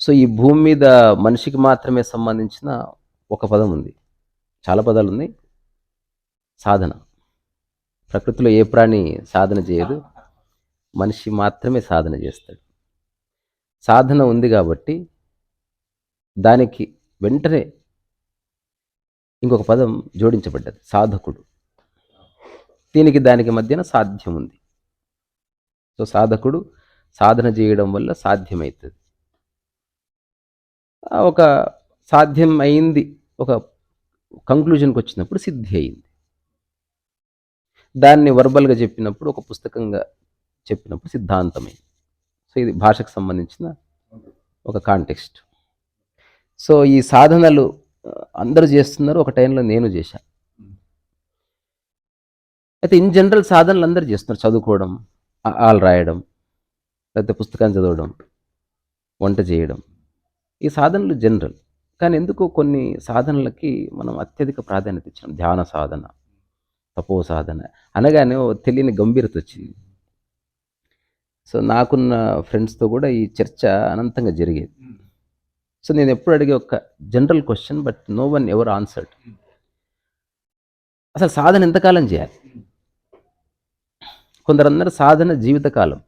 So ఈ భూమి మీద మనిషికి మాత్రమే సంబంధించిన ఒక పదం ఉంది. చాలా పదాలు ఉన్నాయి. సాధన. ప్రకృతిలో ఏ ప్రాణి సాధన చేయదు? మనిషి మాత్రమే సాధన చేస్తాడు. సాధన ఉంది కాబట్టి దానికి వెంటనే ఇంకొక పదం జోడించబడ్డది. సాధకుడు. దీనికి దానికి మధ్యన సాధ్యం ఉంది. సో సాధకుడు సాధన చేయడం వల్ల సాధ్యమవుతుంది. ఒక సాధ్యం అయింది ఒక కంక్లూజన్కి వచ్చినప్పుడు సిద్ధి అయింది. దాన్ని వర్బల్గా చెప్పినప్పుడు ఒక పుస్తకంగా చెప్పినప్పుడు సిద్ధాంతమైంది. సో ఇది భాషకు సంబంధించిన ఒక కాంటెక్స్ట్ సో ఈ సాధనలు అందరూ చేస్తున్నారు ఒక టైంలో నేను చేశాను. అయితే ఇన్ జనరల్ సాధనలు అందరూ చేస్తున్నారు. చదువుకోవడం వాళ్ళు ఆలు రాయడం లేకపోతే పుస్తకాన్ని చదవడం వంట చేయడం. ఈ సాధనలు జనరల్ కానీ ఎందుకో కొన్ని సాధనలకి మనం అత్యధిక ప్రాధాన్యత ఇచ్చినాం ధ్యాన సాధన తపో సాధన. అనగానే తెలియని గంభీరత వచ్చింది. సో నాకున్న ఫ్రెండ్స్తో కూడా ఈ చర్చ అనంతంగా జరిగేది. సో నేను ఎప్పుడు అడిగే ఒక general question but no one ever answered అసలు సాధన ఎంతకాలం చేయాలి? కొందరందరూ సాధన జీవితకాలం.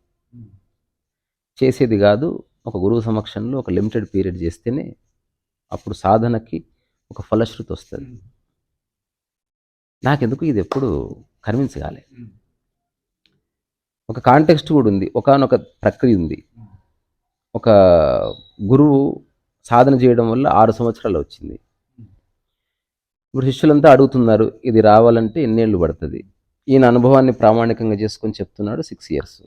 చేసేది కాదు ఒక గురువు సమక్షంలో ఒక లిమిటెడ్ పీరియడ్ చేస్తేనే అప్పుడు సాధనకి ఒక ఫలశ్రుతి వస్తుంది. నాకెందుకు ఇది ఎప్పుడు కన్విన్స్ కాలే ఒక కాంటెక్స్ట్ కూడా ఉంది ఒకనొక ప్రక్రియ ఉంది. ఒక గురువు సాధన చేయడం వల్ల ఆరు సంవత్సరాలు వచ్చింది. ఇప్పుడు శిష్యులంతా అడుగుతున్నారు ఇది రావాలంటే ఎన్నేళ్ళు పడుతుంది? ఈయన అనుభవాన్ని ప్రామాణికంగా చేసుకొని చెప్తున్నాడు సిక్స్ ఇయర్స్.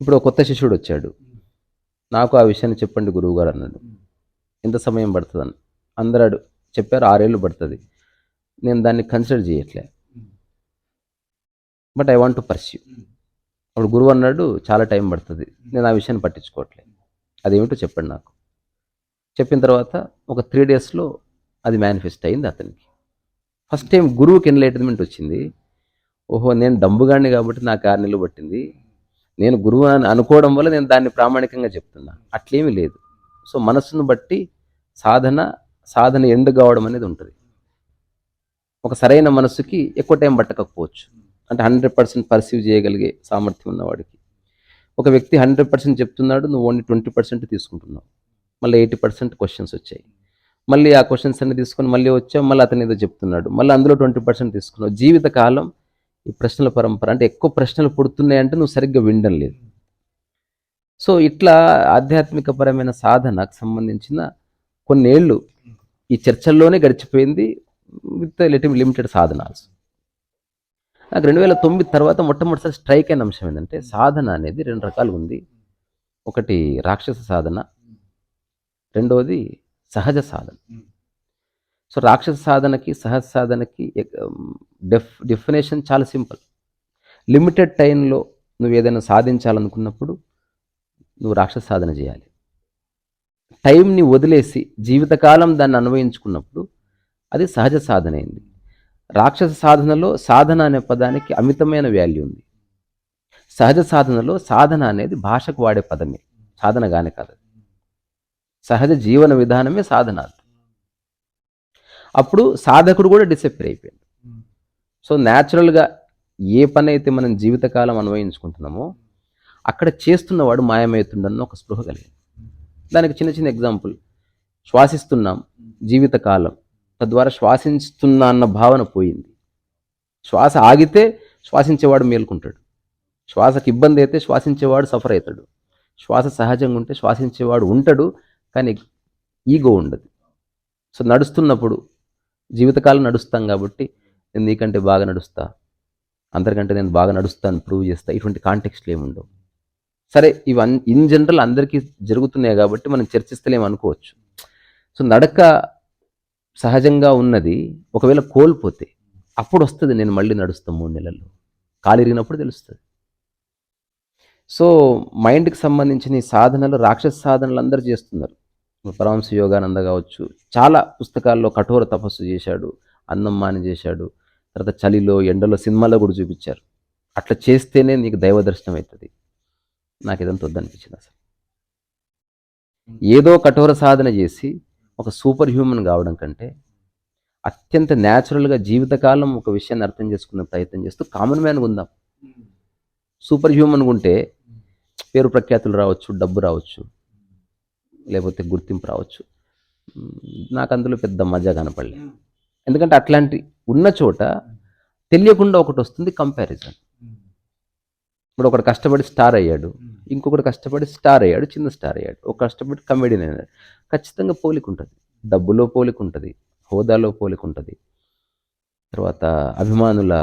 ఇప్పుడు ఒక కొత్త శిష్యుడు వచ్చాడు. నాకు ఆ విషయాన్ని చెప్పండి గురువు గారు అన్నాడు. ఎంత సమయం పడుతుంది అని చెప్పారు ఆరేళ్ళు పడుతుంది. నేను దాన్ని కన్సిడర్ చేయట్లే. But I want to pursue అప్పుడు గురువు అన్నాడు చాలా టైం పడుతుంది. నేను ఆ విషయాన్ని పట్టించుకోవట్లేదు అదేమిటో చెప్పండి నాకు. చెప్పిన తర్వాత ఒక త్రీ డేస్లో అది మేనిఫెస్ట్ అయింది అతనికి. ఫస్ట్ టైం గురువుకి ఎన్లైట్మెంట్ వచ్చింది. ఓహో నేను డంబుగాడిని కాబట్టి నాకు ఆరు నెలలు పట్టింది. నేను గురువు అని అనుకోవడం వల్ల నేను దాన్ని ప్రామాణికంగా చెప్తున్నా. అట్లేమీ లేదు. సో మనస్సును బట్టి సాధన సాధన ఎండు కావడం అనేది ఉంటుంది. ఒక సరైన మనస్సుకి ఎక్కువ టైం పట్టకపోవచ్చు. అంటే హండ్రెడ్ పర్సెంట్ పర్సీవ్ చేయగలిగే సామర్థ్యం ఉన్నవాడికి. ఒక వ్యక్తి హండ్రెడ్ పర్సెంట్ చెప్తున్నాడు నువ్వు ఓన్లీ ట్వంటీ పర్సెంట్ తీసుకుంటున్నావు. మళ్ళీ ఎయిటీ పర్సెంట్ క్వశ్చన్స్ వచ్చాయి. మళ్ళీ ఆ క్వశ్చన్స్ అన్ని తీసుకొని మళ్ళీ వచ్చావు మళ్ళీ అతను ఏదో చెప్తున్నాడు. మళ్ళీ అందులో ట్వంటీ పర్సెంట్ తీసుకున్నావు. జీవితకాలం ఈ ప్రశ్నల పరంపర. అంటే ఎక్కువ ప్రశ్నలు పుడుతున్నాయంటే నువ్వు సరిగ్గా వినడం లేదు. సో ఇట్లా ఆధ్యాత్మిక పరమైన సాధనకు సంబంధించిన కొన్నేళ్ళు ఈ చర్చల్లోనే గడిచిపోయింది విత్ లిటి లిమిటెడ్ సాధనాల్స్ నాకు రెండు వేల తొమ్మిది తర్వాత మొట్టమొదటిసారి స్ట్రైక్ అయిన అంశం ఏంటంటే సాధన అనేది రెండు రకాలు ఉంది. ఒకటి రాక్షస సాధన రెండవది సహజ సాధన. సో రాక్షస సాధనకి సహజ సాధనకి డెఫ్ డెఫినేషన్ చాలా సింపుల్. లిమిటెడ్ టైంలో నువ్వు ఏదైనా సాధించాలనుకున్నప్పుడు నువ్వు రాక్షస సాధన చేయాలి. టైంని వదిలేసి జీవితకాలం దాన్ని అన్వయించుకున్నప్పుడు అది సహజ సాధన అయింది. రాక్షస సాధనలో సాధన అనే పదానికి అమితమైన వాల్యూ ఉంది. సహజ సాధనలో సాధన అనేది భాషకు వాడే పదమే. సాధనగానే కాదు. సహజ జీవన విధానమే సాధన అప్పుడు సాధకుడు కూడా డిసప్పేర్ అయిపోయాడు. సో న్యాచురల్గా ఏ పని అయితే మనం జీవితకాలం అన్వయించుకుంటున్నామో అక్కడ చేస్తున్నవాడు మాయమవుతుండన్న ఒక స్పృహ కలిగింది. దానికి చిన్న చిన్న ఎగ్జాంపుల్. శ్వాసిస్తున్నాం జీవితకాలం. తద్వారా శ్వాసిస్తున్నా అన్న భావన పోయింది. శ్వాస ఆగితే శ్వాసించేవాడు మేల్కుంటాడు. శ్వాసకి ఇబ్బంది అయితే శ్వాసించేవాడు సఫర్ అవుతాడు. శ్వాస సహజంగా ఉంటే శ్వాసించేవాడు ఉంటాడు కానీ ఈగో ఉండదు. సో నడుస్తున్నప్పుడు జీవితకాలం నడుస్తాం కాబట్టి నేను నీకంటే బాగా నడుస్తా. అందరికంటే నేను బాగా నడుస్తాను ప్రూవ్ చేస్తా. ఇటువంటి కాంటెక్స్ట్లు ఏమి ఉండవు. సరే ఇవన్నీ ఇన్ జనరల్ అందరికీ జరుగుతున్నాయి కాబట్టి మనం చర్చిస్తలేము అనుకోవచ్చు. సో నడక సహజంగా ఉన్నది. ఒకవేళ కోల్పోతే అప్పుడు వస్తుంది నేను మళ్ళీ నడుస్తాను మూడు నెలల్లో. కాలిరిగినప్పుడు తెలుస్తుంది. సో మైండ్కి సంబంధించిన సాధనలు రాక్షస సాధనలు అందరూ చేస్తున్నారు. పరమహంస యోగానంద కావచ్చు. చాలా పుస్తకాల్లో కఠోర తపస్సు చేశాడు. అన్నం మాని చేశాడు. తర్వాత చలిలో ఎండలో సినిమాలో కూడా చూపించారు. అట్లా చేస్తేనే నీకు దైవ దర్శనం అవుతుంది. నాకు ఇదంతా వద్దనిపించింది అసలు. ఏదో కఠోర సాధన చేసి ఒక సూపర్ హ్యూమన్ కావడం కంటే అత్యంత న్యాచురల్గా జీవితకాలం ఒక విషయాన్ని అర్థం చేసుకునే ప్రయత్నం చేస్తూ కామన్ మ్యాన్గా ఉందాం. సూపర్ హ్యూమన్గా ఉంటే పేరు ప్రఖ్యాతులు రావచ్చు డబ్బు రావచ్చు. లేకపోతే గుర్తింపు రావచ్చు. నాకు అందులో పెద్ద మజా కనపడలేదు ఎందుకంటే అట్లాంటి ఉన్న చోట తెలియకుండా ఒకటి వస్తుంది కంపారిజన్ ఇప్పుడు ఒకడు కష్టపడి స్టార్ అయ్యాడు ఇంకొకటి కష్టపడి స్టార్ అయ్యాడు చిన్న స్టార్ అయ్యాడు. ఒక కష్టపడి కమెడియన్ అయ్యాడు ఖచ్చితంగా పోలిక ఉంటుంది డబ్బులో పోలిక ఉంటుంది హోదాలో పోలిక ఉంటుంది తర్వాత అభిమానుల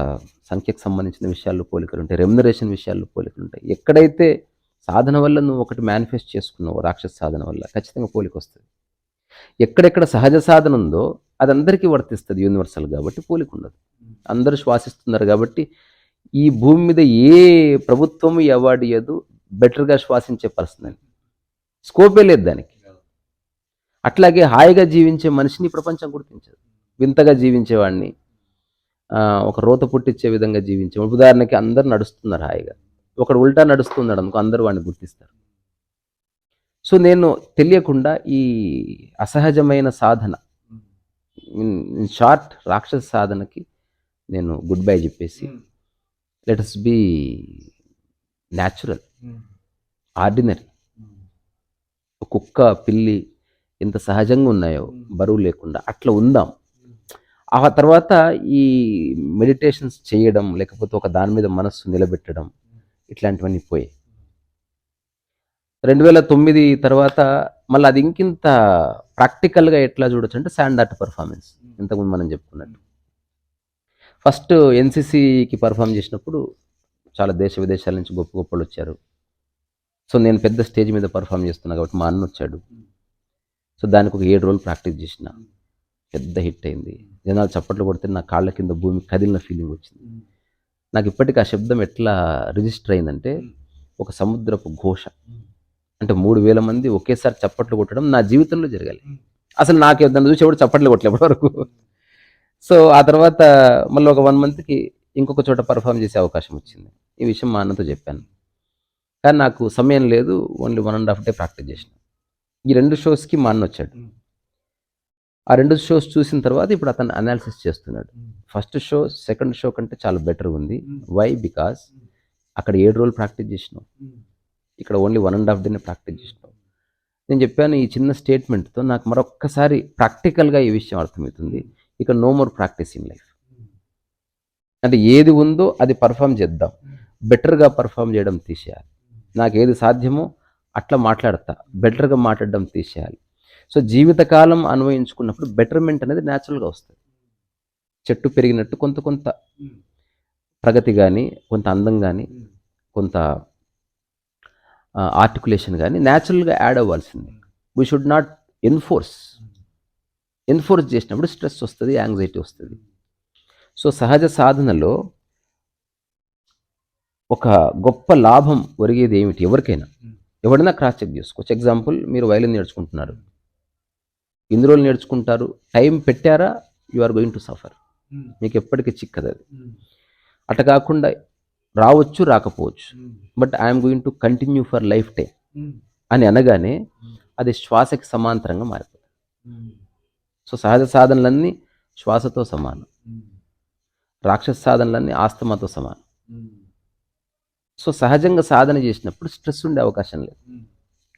సంఖ్యకు సంబంధించిన విషయాల్లో పోలికలు ఉంటాయి రెమ్యునరేషన్ విషయాల్లో పోలికలు ఉంటాయి ఎక్కడైతే సాధన వల్ల నువ్వు ఒకటి మేనిఫెస్ట్ చేసుకున్నావు రాక్షస సాధన వల్ల. ఖచ్చితంగా పోలిక వస్తుంది. ఎక్కడెక్కడ సహజ సాధన ఉందో అది అందరికీ వర్తిస్తుంది యూనివర్సల్ కాబట్టి పోలిక ఉండదు. అందరూ శ్వాసిస్తున్నారు కాబట్టి ఈ భూమి మీద ఏ ప్రభుత్వం ఈ అవార్డు ఇవ్వదు బెటర్గా శ్వాసించే పర్సన్ అని. స్కోపే లేదు దానికి. అట్లాగే హాయిగా జీవించే మనిషిని ప్రపంచం గుర్తించదు. వింతగా జీవించేవాడిని ఒక రోత పుట్టించే విధంగా జీవించే ఉదాహరణకి అందరు నడుస్తున్నారు హాయిగా. ఒకడు ఉల్టా నడుస్తున్నాడు అనుకో అందరూ వాడిని గుర్తిస్తారు. సో నేను తెలియకుండా ఈ అసహజమైన సాధన షార్ట్ రాక్షస సాధనకి నేను గుడ్ బై చెప్పేసి let us be natural ordinary కుక్క పిల్లి ఎంత సహజంగా ఉన్నాయో బరువు లేకుండా అట్లా ఉందాం. ఆ తర్వాత ఈ మెడిటేషన్స్ చేయడం లేకపోతే ఒక దాని మీద మనస్సు నిలబెట్టడం ఇట్లాంటివన్నీ పోయాయి. రెండు వేల తొమ్మిది తర్వాత మళ్ళీ అది ఇంకింత ప్రాక్టికల్గా ఎట్లా చూడొచ్చు అంటే శాండ్ ఆర్ట్ పర్ఫార్మెన్స్ ఇంతకుముందు మనం చెప్పుకున్నట్టు. ఫస్ట్ ఎన్సిసికి పర్ఫామ్ చేసినప్పుడు చాలా దేశ విదేశాల నుంచి గొప్ప గొప్పలు వచ్చారు. సో నేను పెద్ద స్టేజ్ మీద పర్ఫామ్ చేస్తున్నా కాబట్టి మా అన్న వచ్చాడు. సో దానికి ఒక ఏడు రోజులు ప్రాక్టీస్ చేసిన. పెద్ద హిట్ అయింది. జనాలు చప్పట్లు కొడితే నా కాళ్ళ కింద భూమి కదిలిన ఫీలింగ్ వచ్చింది. నాకు ఇప్పటికీ ఆ శబ్దం ఎట్లా రిజిస్టర్ అయిందంటే ఒక సముద్రపు ఘోష. అంటే మూడు వేల మంది ఒకేసారి చప్పట్లు కొట్టడం నా జీవితంలో జరగాలి. అసలు నాకు దాన్ని చూసి ఎవడు చప్పట్లు కొట్టలే ఎప్పటి వరకు. సో ఆ తర్వాత మళ్ళీ ఒక వన్ మంత్కి ఇంకొక చోట పర్ఫామ్ చేసే అవకాశం వచ్చింది. ఈ విషయం మా అన్నతో చెప్పాను. కానీ నాకు సమయం లేదు only one and half day practice చేసిన. ఈ రెండు షోస్కి మా అన్న వచ్చాడు. ఆ రెండు షోస్ చూసిన తర్వాత ఇప్పుడు అతను అనాలిసిస్ చేస్తున్నాడు. ఫస్ట్ షో సెకండ్ షో కంటే చాలా బెటర్ ఉంది. వై బికాస్ అక్కడ ఏడు రోజులు ప్రాక్టీస్ చేసినాం. ఇక్కడ ఓన్లీ వన్ అండ్ హాఫ్ డేనే ప్రాక్టీస్ చేసినాం. నేను చెప్పాను ఈ చిన్న స్టేట్మెంట్తో నాకు మరొక్కసారి ప్రాక్టికల్గా ఈ విషయం అర్థమవుతుంది. ఇక no more practice in life అంటే ఏది ఉందో అది పర్ఫామ్ చేద్దాం. బెటర్గా పర్ఫామ్ చేయడం తీసేయాలి. నాకు ఏది సాధ్యమో అట్లా మాట్లాడతా. బెటర్గా మాట్లాడడం తీసేయాలి. సో జీవితకాలం అన్వయించుకున్నప్పుడు బెటర్మెంట్ అనేది న్యాచురల్గా వస్తుంది. చెట్టు పెరిగినట్టు కొంత కొంత ప్రగతి కానీ కొంత అందం కానీ కొంత ఆర్టికులేషన్ కానీ న్యాచురల్గా యాడ్ అవ్వాల్సింది. We should not enforce enforce చేసినప్పుడు స్ట్రెస్ వస్తుంది యాంగ్జైటీ వస్తుంది. సో సహజ సాధనలో ఒక గొప్ప లాభం ఒరిగేది ఏమిటి? ఎవరికైనా. ఎవరైనా క్రాస్ చెక్ చేసుకోవచ్చు. ఎగ్జాంపుల్ మీరు వైలిన్ నేర్చుకుంటున్నారు. ఎన్ని రోజులు నేర్చుకుంటారు టైం పెట్టారా? You are going to suffer మీకు ఎప్పటికీ చిక్కదు అది. అట్లా కాకుండా రావచ్చు రాకపోవచ్చు. But I'm going to continue for lifetime అని అనగానే అది శ్వాసకి సమాంతరంగా మారిపోతుంది. సో సహజ సాధనలన్నీ శ్వాసతో సమానం. రాక్షస సాధనలన్నీ ఆస్తమాతో సమానం. సో సహజంగా సాధన చేసినప్పుడు స్ట్రెస్ ఉండే అవకాశం లేదు.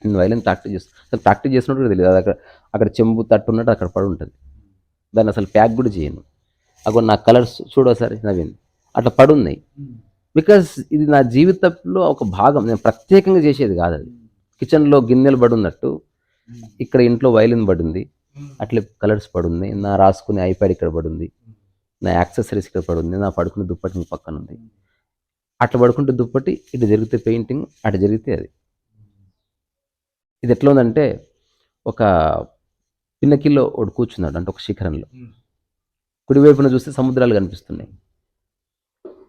నేను వైలెన్ ప్రాక్టీస్ చేస్తాను అసలు ప్రాక్టీస్ చేసినట్టు కూడా తెలియదు. అది అక్కడ అక్కడ చెంబు తట్టు ఉన్నట్టు అక్కడ పడి ఉంటుంది. దాన్ని అసలు ప్యాక్ కూడా చేయను. అక్కడ నా కలర్స్ చూడోసారి నవీన్. అట్లా పడున్నాయి బికాస్ ఇది నా జీవితంలో ఒక భాగం. నేను ప్రత్యేకంగా చేసేది కాదు అది. కిచెన్లో గిన్నెలు పడున్నట్టు ఇక్కడ ఇంట్లో వైలిన్ పడింది. అట్లే కలర్స్ పడుంది. నా రాసుకునే ఐప్యాడ్ ఇక్కడ పడుంది. నా యాక్సెసరీస్ ఇక్కడ పడుంది. నా పడుకునే దుప్పటి పక్కన ఉంది. అట్లా పడుకుంటే దుప్పటి ఇటు జరిగితే పెయింటింగ్ అటు జరిగితే అది. ఇది ఎట్లా ఉందంటే ఒక పిన్నకిల్లో ఒకడు కూర్చున్నాడు అంటే ఒక శిఖరంలో. కుడివైపున చూస్తే సముద్రాలు కనిపిస్తున్నాయి.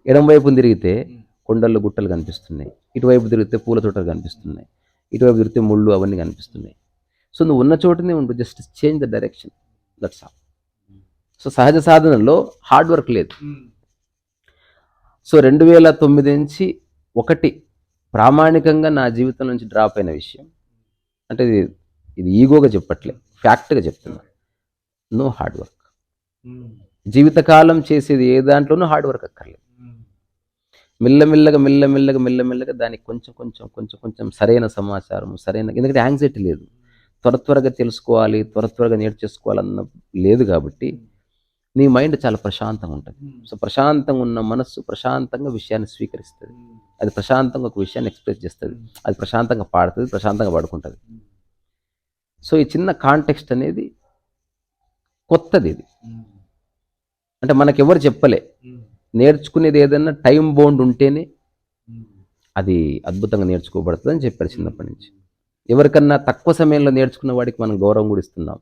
ఎడం వైపున తిరిగితే కొండలు గుట్టలు కనిపిస్తున్నాయి. ఇటువైపు తిరిగితే పూల తోటలు కనిపిస్తున్నాయి. ఇటువైపు తిరిగితే ముళ్ళు అవన్నీ కనిపిస్తున్నాయి. సో నువ్వు ఉన్న చోటనే ఉండు just change the direction that's all so సహజ సాధనలో హార్డ్ వర్క్ లేదు. సో రెండు వేల తొమ్మిది నుంచి ఒకటి ప్రామాణికంగా నా జీవితం నుంచి డ్రాప్ అయిన విషయం. అంటే ఇది ఇది ఈగోగా చెప్పట్లే ఫ్యాక్ట్గా చెప్తున్నా. నో హార్డ్ వర్క్ జీవితకాలం చేసేది ఏ దాంట్లోనూ హార్డ్ వర్క్ అక్కర్లేదు. మెల్లమెల్లగా మెల్లమెల్లగా మెల్లమెల్లగా దానికి కొంచెం కొంచెం కొంచెం కొంచెం సరైన సమాచారం సరైన ఎందుకంటే యాంగ్జైటీ లేదు. త్వర త్వరగా తెలుసుకోవాలి త్వర త్వరగా నేర్చేసుకోవాలన్న లేదు కాబట్టి నీ మైండ్ చాలా ప్రశాంతంగా ఉంటుంది. సో ప్రశాంతంగా ఉన్న మనస్సు ప్రశాంతంగా విషయాన్ని స్వీకరిస్తుంది. అది ప్రశాంతంగా ఒక విషయాన్ని ఎక్స్ప్రెస్ చేస్తుంది. అది ప్రశాంతంగా పాడుతుంది ప్రశాంతంగా పడుకుంటుంది. సో ఈ చిన్న కాంటెక్స్ట్ అనేది కొత్తది ఇది. అంటే మనకెవరు చెప్పలే. నేర్చుకునేది ఏదైనా టైం బౌండ్ ఉంటేనే అది అద్భుతంగా నేర్చుకోబడుతుంది అని చెప్పారు చిన్నప్పటి నుంచి. ఎవరికన్నా తక్కువ సమయంలో నేర్చుకున్న వాడికి మనం గౌరవం కూడా ఇస్తున్నాం.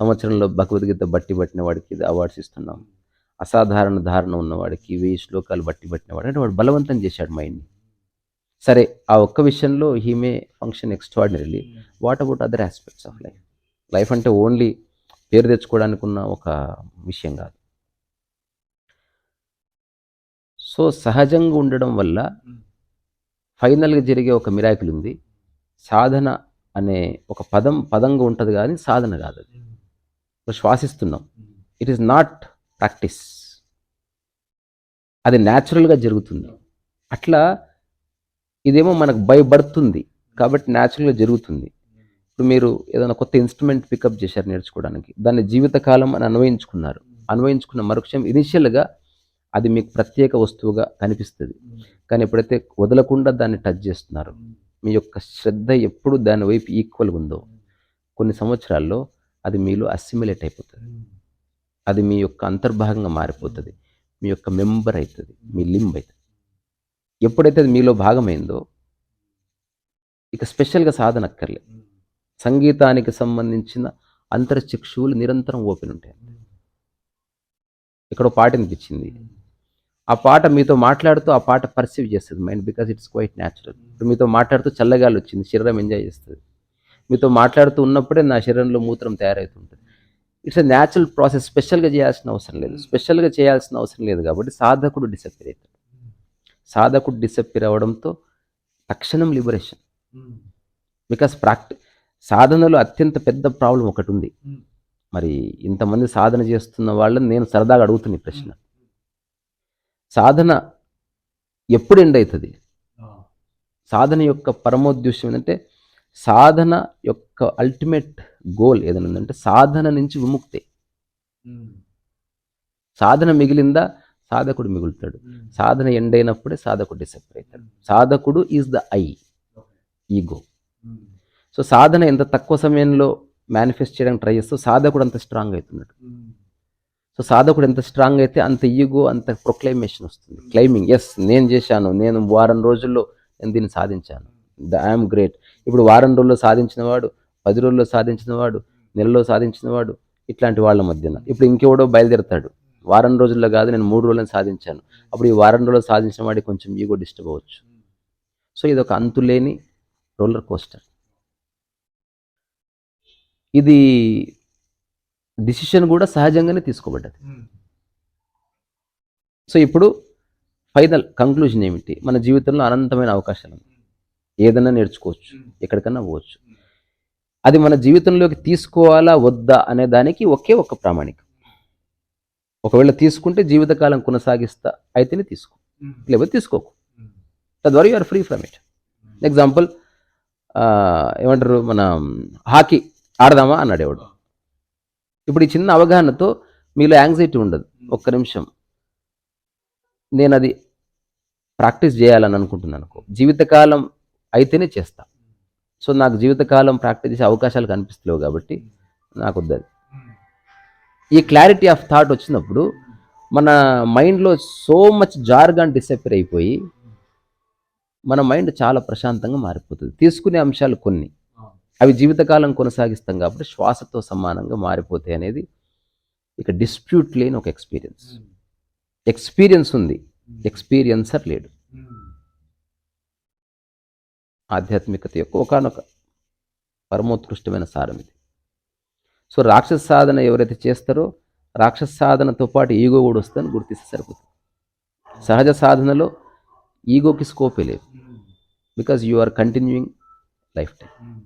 సంవత్సరంలో భగవద్గీత బట్టి పట్టిన వాడికి ఇది అవార్డ్స్ ఇస్తున్నాం. అసాధారణ ధారణ ఉన్నవాడికి వెయ్యి శ్లోకాలు బట్టి పట్టిన వాడు అంటే వాడు బలవంతం చేశాడు మైండ్ని. సరే ఆ ఒక్క విషయంలో he may function extraordinarily. What about other aspects of life? Life అంటే ఓన్లీ పేరు తెచ్చుకోవడానికి ఉన్న ఒక విషయం కాదు. సో సహజంగా ఉండడం వల్ల ఫైనల్గా జరిగే ఒక మిరాకిల్ ఉంది. సాధన అనే ఒక పదం పదంగా ఉంటుంది కానీ సాధన కాదు అది శ్వాసిస్తున్నాం. ఇట్ ఈస్ నాట్ ప్రాక్టీస్ అది న్యాచురల్గా జరుగుతుంది. అట్లా ఇదేమో మనకు భయపడుతుంది కాబట్టి న్యాచురల్గా జరుగుతుంది. ఇప్పుడు మీరు ఏదైనా కొత్త ఇన్స్ట్రుమెంట్ పికప్ చేశారు నేర్చుకోవడానికి. దాన్ని జీవితకాలం అని అన్వయించుకున్నారు. అన్వయించుకున్న మరుక్షణం ఇనిషియల్గా అది మీకు ప్రత్యేక వస్తువుగా కనిపిస్తుంది. కానీ ఎప్పుడైతే వదలకుండా దాన్ని టచ్ చేస్తున్నారు మీ యొక్క శ్రద్ధ ఎప్పుడు దాని వైపు ఈక్వల్గా ఉందో కొన్ని సంవత్సరాల్లో అది మీలో అసిమిలేట్ అయిపోతుంది. అది మీ యొక్క అంతర్భాగంగా మారిపోతుంది. మీ యొక్క మెంబర్ అవుతుంది మీ లింబ్ అవుతుంది ఎప్పుడైతే అది మీలో భాగమైందో ఇక స్పెషల్గా సాధన అక్కర్లే సంగీతానికి సంబంధించిన అంతర్చక్షువులు నిరంతరం ఓపెన్ ఉంటాయి. ఇక్కడ పాట అనిపించింది ఆ పాట మీతో మాట్లాడుతూ ఆ పాట పర్సీవ్ చేస్తుంది mind because it's quite natural. ఇప్పుడు మీతో మాట్లాడుతూ చల్లగాలి వచ్చింది శరీరం ఎంజాయ్ చేస్తుంది. మీతో మాట్లాడుతూ ఉన్నప్పుడే నా శరీరంలో మూత్రం తయారవుతుంటుంది. ఇట్స్ ఎ న్యాచురల్ ప్రాసెస్ స్పెషల్గా చేయాల్సిన అవసరం లేదు. స్పెషల్గా చేయాల్సిన అవసరం లేదు కాబట్టి సాధకుడు డిసప్పేర్ అవుతాడు. సాధకుడు డిసప్పేర్ అవ్వడంతో తక్షణం లిబరేషన్ బికాస్ ప్రాక్టి సాధనలో అత్యంత పెద్ద ప్రాబ్లం ఒకటి ఉంది. మరి ఇంతమంది సాధన చేస్తున్న వాళ్ళని నేను సరదాగా అడుగుతున్న ఈ ప్రశ్న. సాధన ఎప్పుడు ఎండ్ అవుతుంది? సాధన యొక్క పరమోద్దేశం ఏంటంటే సాధన యొక్క అల్టిమేట్ గోల్ ఏదైనా ఉందంటే సాధన నుంచి విముక్తి. సాధన మిగిలిందా? సాధకుడు మిగులుతాడు. సాధన ఎండ్ అయినప్పుడే సాధకుడు డిసప్పర్ అవుతాడు. సాధకుడు is the I ego so సాధన ఎంత తక్కువ సమయంలో మేనిఫెస్ట్ చేయడానికి ట్రై చేస్తూ సాధకుడు అంత స్ట్రాంగ్ అవుతున్నాడు. సో సాధకుడు ఎంత స్ట్రాంగ్ అయితే అంత ఈగో అంత ప్రొక్లైమేషన్ వస్తుంది. క్లైమింగ్ ఎస్ నేను చేశాను నేను వారం రోజుల్లో నేను దీన్ని సాధించాను. The I'm great. ఇప్పుడు వారం రోజుల్లో సాధించిన వాడు పది రోజుల్లో సాధించిన వాడు నెలలో సాధించిన వాడు ఇట్లాంటి వాళ్ళ మధ్యన. ఇప్పుడు ఇంకెవడో బయలుదేరతాడు. వారం రోజుల్లో కాదు నేను మూడు రోజులను సాధించాను. అప్పుడు ఈ వారం రోజుల్లో సాధించిన వాడికి కొంచెం ఈగో డిస్టర్బ్ అవ్వచ్చు. సో ఇది ఒక అంతులేని రోలర్ కోస్టర్ ఇది డిసిషన్ కూడా సహజంగానే తీసుకోబడ్డది. సో ఇప్పుడు ఫైనల్ కంక్లూజన్ ఏమిటి? మన జీవితంలో అనంతమైన అవకాశాలు ఉన్నాయి. ఏదైనా నేర్చుకోవచ్చు ఎక్కడికన్నా పోవచ్చు. అది మన జీవితంలోకి తీసుకోవాలా వద్దా అనే దానికి ఒకే ఒక ప్రామాణికం. ఒకవేళ తీసుకుంటే జీవితకాలం కొనసాగిస్తా అయితేనే తీసుకో. లేకపోతే తీసుకోకు. తద్వారా you are free from it example ఏమంటారు మన హాకీ ఆడదామా అన్నాడు ఎవడు. ఇప్పుడు ఈ చిన్న అవగాహనతో మీలో యాంగ్జైటీ ఉండదు. ఒక్క నిమిషం. నేను అది ప్రాక్టీస్ చేయాలని అనుకుంటున్నాను అనుకో. జీవితకాలం అయితేనే చేస్తా. సో నాకు జీవితకాలం ప్రాక్టీస్ చేసే అవకాశాలు కనిపిస్తలేవు కాబట్టి నాకు వద్దది అది ఈ క్లారిటీ ఆఫ్ థాట్ వచ్చినప్పుడు మన మైండ్లో సో మచ్ జార్గాన్ డిసపేర్ అయిపోయి మన మైండ్ చాలా ప్రశాంతంగా మారిపోతుంది. తీసుకునే అంశాలు కొన్ని. అవి జీవితకాలం కొనసాగిస్తాం కాబట్టి శ్వాసతో సమానంగా మారిపోతాయి అనేది ఇక డిస్ప్యూట్ లేని ఒక ఎక్స్పీరియన్స్. ఎక్స్పీరియన్స్ ఉంది. ఎక్స్పీరియన్సర్ లేడు. ఆధ్యాత్మికత యొక్క ఒకనొక పరమోత్కృష్టమైన సారం ఇది. సో రాక్షస సాధన ఎవరైతే చేస్తారో రాక్షస సాధనతో పాటు ఈగో కూడా వస్తుందని గుర్తిస్తే సరిపోతుంది. సహజ సాధనలో ఈగోకి స్కోపే లేదు. Because you are continuing lifetime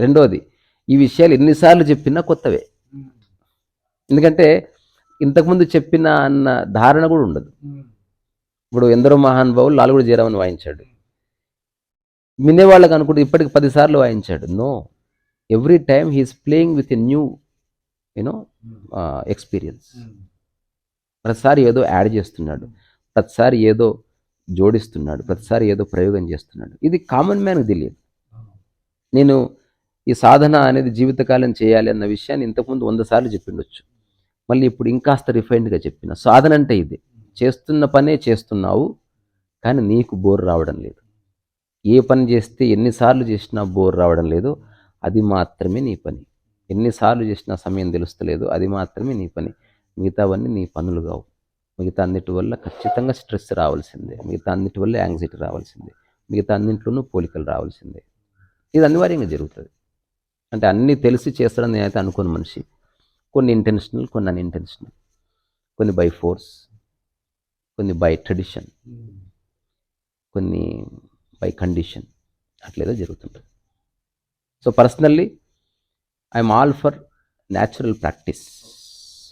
రెండోది ఈ విషయాలు ఎన్నిసార్లు చెప్పినా కొత్తవే. ఎందుకంటే ఇంతకుముందు చెప్పిన అన్న ధారణ కూడా ఉండదు. ఇప్పుడు ఎందరో మహానుభావులు లాలుగుడు జీరామని వాయించాడు. వినేవాళ్ళకి అనుకుంటే ఇప్పటికి పదిసార్లు వాయించాడు. No every time he is playing with a new you know experience ప్రతిసారి ఏదో యాడ్ చేస్తున్నాడు. ప్రతిసారి ఏదో జోడిస్తున్నాడు. ప్రతిసారి ఏదో ప్రయోగం చేస్తున్నాడు. ఇది కామన్ మ్యాన్కి తెలియదు. నేను ఈ సాధన అనేది జీవితకాలం చేయాలి అన్న విషయాన్ని ఇంతకుముందు వంద సార్లు చెప్పిండొచ్చు. మళ్ళీ ఇప్పుడు ఇంకాస్త రిఫైన్డ్గా చెప్పిన సాధన అంటే ఇది. చేస్తున్న పనే చేస్తున్నావు కానీ నీకు బోర్ రావడం లేదు. ఏ పని చేస్తే ఎన్నిసార్లు చేసినా బోర్ రావడం లేదు అది మాత్రమే నీ పని. ఎన్నిసార్లు చేసినా సమయం తెలుస్తలేదు అది మాత్రమే నీ పని. మిగతావన్నీ నీ పనులు కావు. మిగతా అన్నిటి వల్ల ఖచ్చితంగా స్ట్రెస్ రావాల్సిందే. మిగతా అన్నిటి వల్ల యాంగ్జైటీ రావాల్సిందే. మిగతా అన్నింటిలోనూ పోలికలు రావాల్సిందే. ఇది అనివార్యంగా జరుగుతుంది. అంటే అన్నీ తెలిసి చేస్తాడని నేనైతే అనుకోని మనిషి. కొన్ని ఇంటెన్షనల్ కొన్ని అన్ఇంటెన్షనల్ కొన్ని బై ఫోర్స్ కొన్ని బై ట్రెడిషన్ కొన్ని బై కండిషన్ అట్లేదో జరుగుతుంటుంది. So personally I'm all for natural practice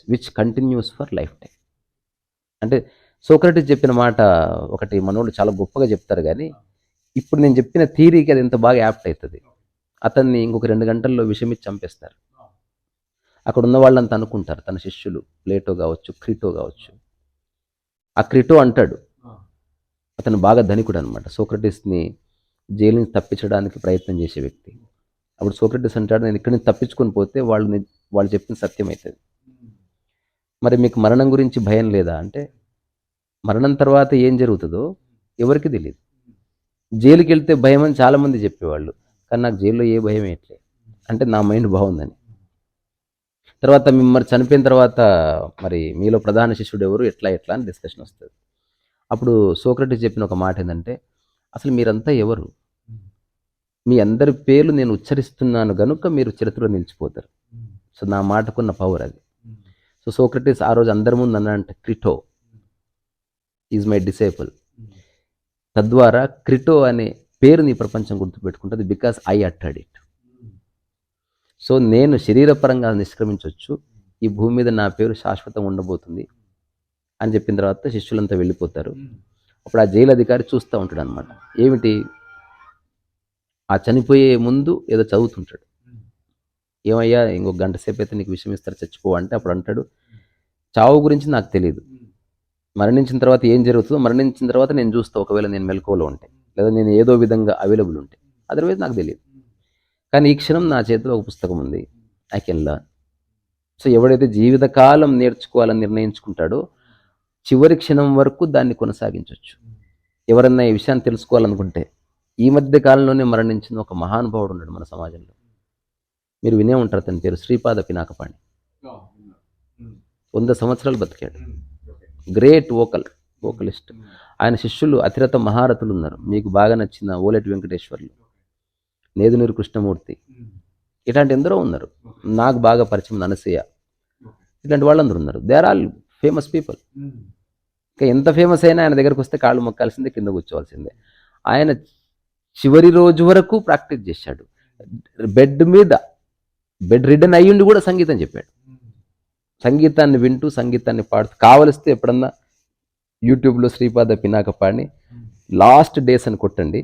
which continues for lifetime అంటే సోక్రటిస్ చెప్పిన మాట ఒకటి మనోళ్ళు చాలా గొప్పగా చెప్తారు కానీ ఇప్పుడు నేను చెప్పిన థీరీకి అది ఎంత బాగా యాప్ట్ అవుతుంది అతన్ని ఇంకొక రెండు గంటల్లో విషమిచ్చి చంపేస్తారు. అక్కడ ఉన్న వాళ్ళంతా అనుకుంటారు తన శిష్యులు ప్లేటో కావచ్చు క్రిటో కావచ్చు. ఆ క్రిటో అంటాడు అతను బాగా ధనికుడు అనమాట సోక్రటిస్ని జైలు నుంచి తప్పించడానికి ప్రయత్నం చేసే వ్యక్తి. అప్పుడు సోక్రటిస్ అంటాడు నేను ఇక్కడి నుంచి తప్పించుకొని పోతే వాళ్ళు వాళ్ళు చెప్పిన సత్యం అవుతుంది మరి మీకు మరణం గురించి భయం లేదా? అంటే మరణం తర్వాత ఏం జరుగుతుందో ఎవరికి తెలియదు జైలుకి వెళ్తే భయం అని చాలామంది చెప్పేవాళ్ళు కానీ నాకు జైల్లో ఏ భయం వేయట్లే అంటే నా మైండ్ బాగుందని. తర్వాత మిమ్మల్ని మరి చనిపోయిన తర్వాత మరి మీలో ప్రధాన శిష్యుడు ఎవరు? ఎట్లా ఎట్లా అని డిస్కషన్ వస్తుంది. అప్పుడు సోక్రటిస్ చెప్పిన ఒక మాట ఏంటంటే అసలు మీరంతా ఎవరు? మీ అందరి పేర్లు నేను ఉచ్చరిస్తున్నాను గనుక మీరు చరిత్రలో నిలిచిపోతారు. సో నా మాటకున్న పవర్ అది. సో సోక్రటిస్ ఆ రోజు అందరి ముందు అన్నంట క్రిటో ఈజ్ మై డిసేబుల్ తద్వారా క్రిటో అనే పేరు నీ ప్రపంచం గుర్తుపెట్టుకుంటుంది బికాస్ ఐ అట్టాడ్ ఇట్. సో నేను శరీరపరంగా నిష్క్రమించవచ్చు ఈ భూమి మీద నా పేరు శాశ్వతం ఉండబోతుంది. అని చెప్పిన తర్వాత శిష్యులంతా వెళ్ళిపోతారు. అప్పుడు ఆ జైలు అధికారి చూస్తూ ఉంటాడు అనమాట ఏమిటి? ఆ చనిపోయే ముందు ఏదో చదువుతుంటాడు. ఏమయ్యా ఇంకొక గంట సేపు అయితే నీకు విషయం ఇస్తారు చచ్చిపో అంటే అప్పుడు అంటాడు చావు గురించి నాకు తెలియదు మరణించిన తర్వాత ఏం జరుగుతుందో మరణించిన తర్వాత నేను చూస్తా ఒకవేళ నేను మెలకువలో ఉంటే. లేదా నేను ఏదో విధంగా అవైలబుల్ ఉంటే. అదర్వైజ్ నాకు తెలియదు కానీ ఈ క్షణం నా చేతిలో ఒక పుస్తకం ఉంది. ఐ కెన్ లర్న్ సో ఎవడైతే జీవితకాలం నేర్చుకోవాలని నిర్ణయించుకుంటాడో చివరి క్షణం వరకు దాన్ని కొనసాగించవచ్చు ఎవరన్నా ఈ విషయాన్ని తెలుసుకోవాలనుకుంటే ఈ మధ్య కాలంలోనే మరణించిన ఒక మహానుభావుడు ఉన్నాడు మన సమాజంలో. మీరు వినే ఉంటారు తన పేరు శ్రీపాద పినాకపాణి. వంద సంవత్సరాలు బతికాడు. Great vocal vocalist. ఆయన శిష్యులు అతిరత మహారథులు ఉన్నారు. మీకు బాగా నచ్చిన ఓలెటి వెంకటేశ్వర్లు నేదునూరు కృష్ణమూర్తి. ఇట్లాంటి ఎందరో ఉన్నారు. నాకు బాగా పరిచయం అనసూయ ఇట్లాంటి వాళ్ళందరూ ఉన్నారు. దే ఆల్ ఫేమస్ పీపుల్ ఇంకా ఎంత ఫేమస్ అయినా ఆయన దగ్గరకు వస్తే కాళ్ళు మొక్కాల్సిందే కింద కూర్చోవాల్సిందే. ఆయన చివరి రోజు వరకు ప్రాక్టీస్ చేశాడు. బెడ్ మీద బెడ్ రిడన్ అయ్యుండి కూడా సంగీతం చెప్పాడు. సంగీతాన్ని వింటూ సంగీతాన్ని పాడుతూ కావలిస్తే ఎప్పుడన్నా యూట్యూబ్లో శ్రీపాద పినాకపాడిని లాస్ట్ డేస్ అని కొట్టండి.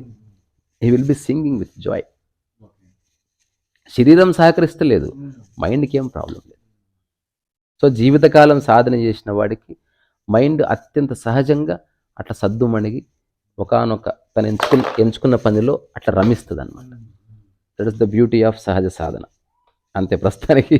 He will be singing with joy శరీరం సహకరిస్తలేదు. మైండ్కి ఏం ప్రాబ్లం లేదు. సో జీవితకాలం సాధన చేసిన వాడికి మైండ్ అత్యంత సహజంగా అట్లా సద్దుమణిగి ఒకానొక తను ఎంచుకున్న ఎంచుకున్న పనిలో అట్లా రమిస్తుంది అనమాట that is the beauty of సహజ సాధన. అంతే ప్రస్తుతానికి.